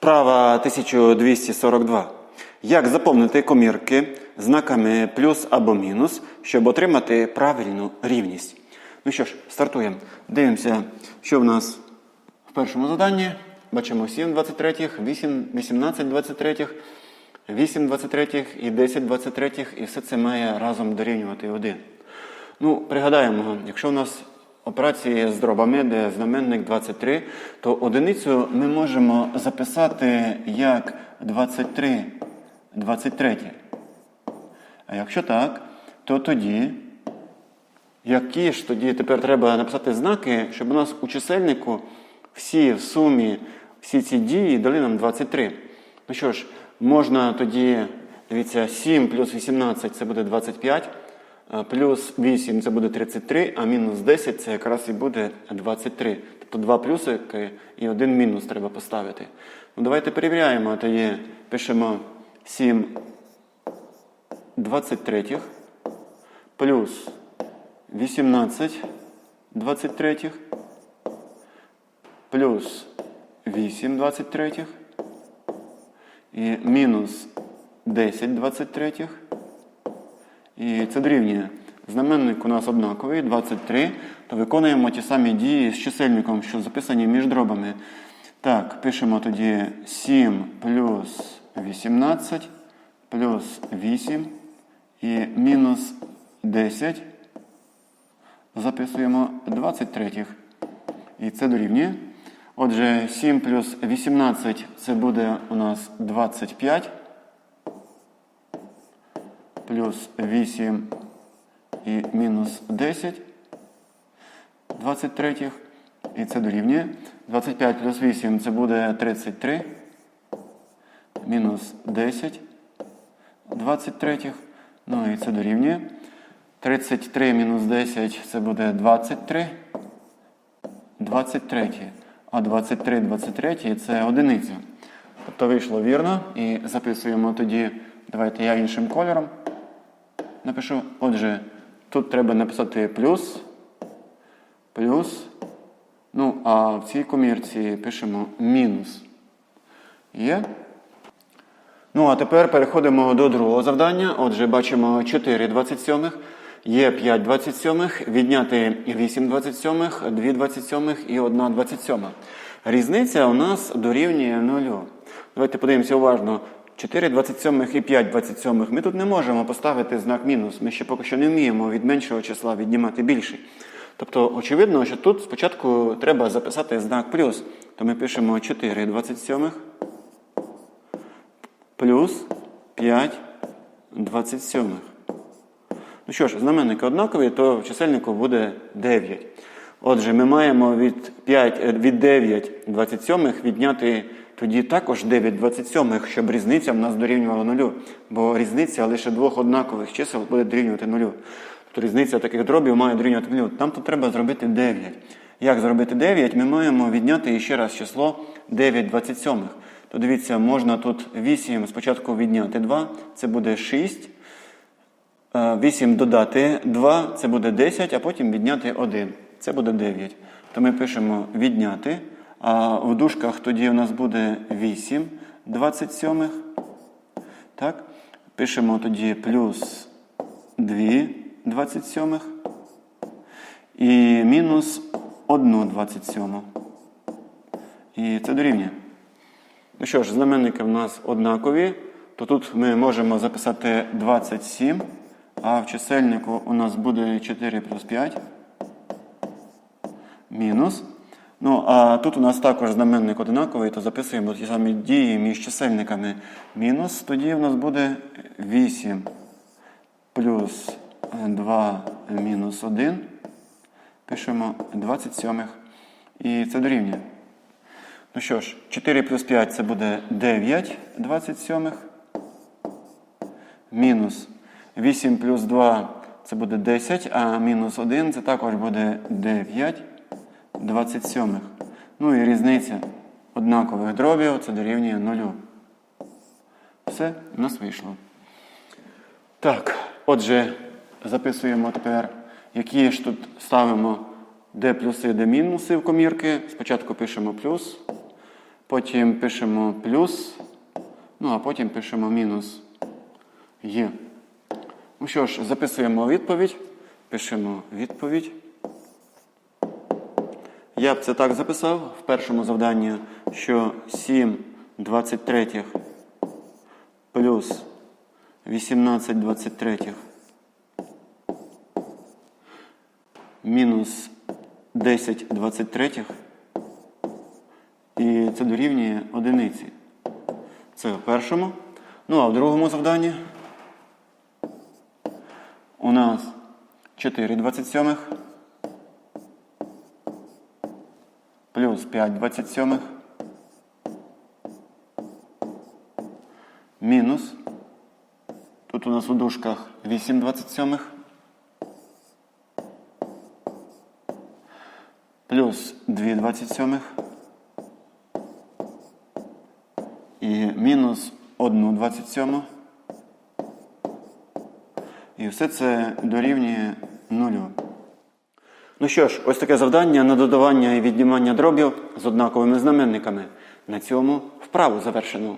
Вправа 1242. Як заповнити комірки знаками плюс або мінус, щоб отримати правильну рівність? Ну що ж, стартуємо. Дивимося, що в нас в першому заданні. Бачимо 7 23, 8, 18 23, 8 23 і 10 23, і все це має разом дорівнювати 1. Ну, пригадаємо, якщо у нас операції з дробами, де знаменник 23, то одиницю ми можемо записати як 23 23. А якщо так, то тоді, які ж тоді тепер треба написати знаки, щоб у нас у чисельнику всі в сумі, всі ці дії дали нам 23. Ну що ж, можна тоді, дивіться, 7 плюс 18 це буде 25. А Плюс 8 це буде 33, а мінус 10 це якраз і буде 23. Тобто два плюсики і один мінус треба поставити. Ну, давайте перевіряємо. Тоді пишемо 7 23 плюс 18 23 плюс 8 23 і мінус 10 23 і це дорівнює. Знаменник у нас однаковий, 23, то виконуємо ті самі дії з чисельником, що записані між дробами. Так, пишемо тоді 7 плюс 18 плюс 8 і мінус 10. Записуємо 23. І це дорівнює. Отже, 7 плюс 18 це буде у нас 25 плюс 8 і мінус 10 23. І це дорівнює. 25 плюс 8 це буде 33. Мінус 10 23. Ну і це дорівнює. 33 мінус 10 це буде 23. 23. А 23 23 це одиниця. Тобто вийшло вірно. І записуємо тоді. Давайте я іншим кольором напишу. Отже, тут треба написати плюс, плюс. Ну, а в цій комірці пишемо мінус. Є. Ну, а тепер переходимо до другого завдання. Отже, бачимо 4 27, є 5 27, відняти 8 27, 2 27 і 1 27. Різниця у нас дорівнює 0. Давайте подивимося уважно. 4 27 і 5 27 ми тут не можемо поставити знак мінус. Ми ще поки що не вміємо від меншого числа віднімати більший. Тобто, очевидно, що тут спочатку треба записати знак плюс. То ми пишемо 4 27 плюс 5 27. Ну що ж, знаменники однакові, то в чисельнику буде 9. Отже, ми маємо від 5, е, від 9 27 відняти тоді також 9 27, щоб різниця в нас дорівнювала нулю. Бо різниця лише двох однакових чисел буде дорівнювати нулю. Тобто різниця таких дробів має дорівнювати нулю. Нам тут треба зробити 9. Як зробити 9? Ми маємо відняти ще раз число 9 27. То дивіться, можна тут 8 спочатку відняти 2, це буде 6. 8 додати 2, це буде 10, а потім відняти 1. Це буде 9. То ми пишемо відняти. А в дужках тоді у нас буде 8 27. Так? Пишемо тоді плюс 2 27. І мінус 1 27. І це дорівнює. Ну що ж, знаменники в нас однакові, то тут ми можемо записати 27, а в чисельнику у нас буде 4 плюс 5. Мінус. Ну, а тут у нас також знаменник однаковий, то записуємо ті самі дії між чисельниками. Мінус, тоді у нас буде 8 плюс 2 мінус 1. Пишемо 27. І це дорівнює. Ну що ж, 4 плюс 5 це буде 9 27. Мінус 8 плюс 2 це буде 10, а мінус 1 це також буде 9 27. Ну і різниця однакових дробів це дорівнює 0. Все, у нас вийшло. Так, отже, записуємо тепер, які ж тут ставимо де плюси, де мінуси в комірки. Спочатку пишемо плюс. Потім пишемо плюс. Ну, а потім пишемо мінус є. Ну що ж, записуємо відповідь. Пишемо відповідь. Я б це так записав в першому завданні, що 7 23 плюс 18 23 мінус 10 23 і це дорівнює одиниці. Це в першому. Ну а в другому завданні у нас 4 27 плюс 5 27 мінус. Тут у нас у дужках 8 27 плюс 2 27 і мінус 1 27. І все це дорівнює нулю. Ну що ж, ось таке завдання на додавання і віднімання дробів з однаковими знаменниками. На цьому вправу завершено.